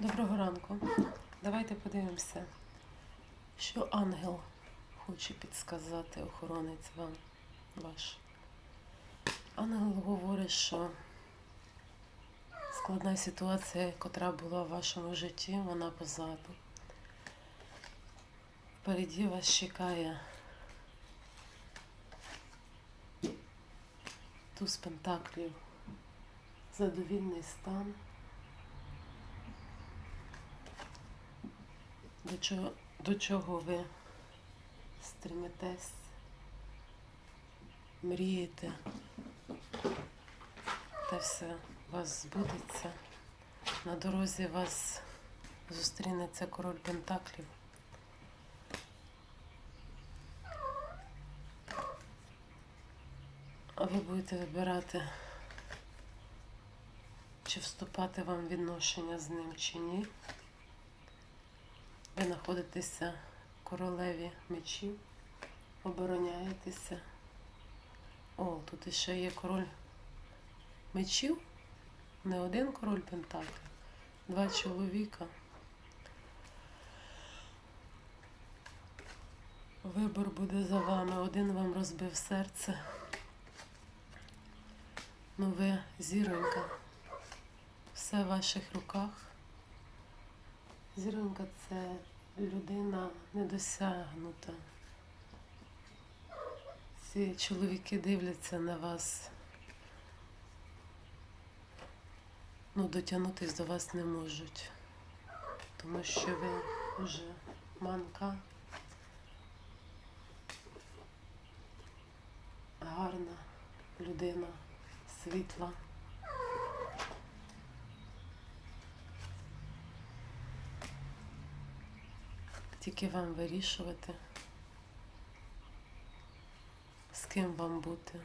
Доброго ранку. Давайте подивимося, що ангел хоче підсказати охоронець вам ваш. Ангел говорить, що складна ситуація, котра була в вашому житті, вона позаду. Впереді вас чекає туз пентаклів, задовільний стан. До чого, до чого ви стремитесь, мрієте, те все у вас збудеться. На дорозі вас зустрінеться король Пентаклів. А ви будете вибирати, чи вступати вам в відношення з ним, чи ні. Ви знаходитеся королеві мечів, обороняєтеся. О, тут іще є король мечів. Не один король Пентаклів, два чоловіка. Вибор буде за вами. Один вам розбив серце. Ви зіронька. Все в ваших руках. Зіронька це людина недосягнута. Ці чоловіки дивляться на вас. Ну, дотягнутись до вас не можуть, тому що ви вже манка, гарна людина, світла. Тільки вам вирішувати, з ким вам бути.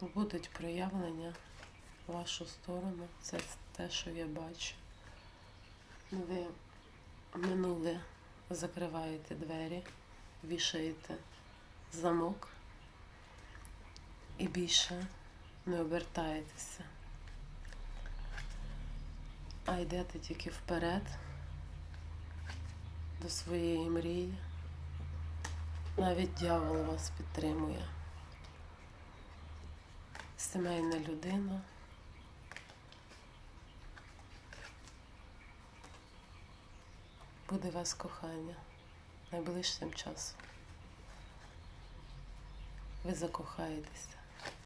Будуть проявлення в вашу сторону. Це те, що я бачу. Ви минуле закриваєте двері, вішаєте замок і більше не обертаєтеся а йдете тільки вперед до своєї мрії. Навіть дьявол вас підтримує. Сімейна людина. Буде вас кохання найближчим часом. Ви закохаєтеся.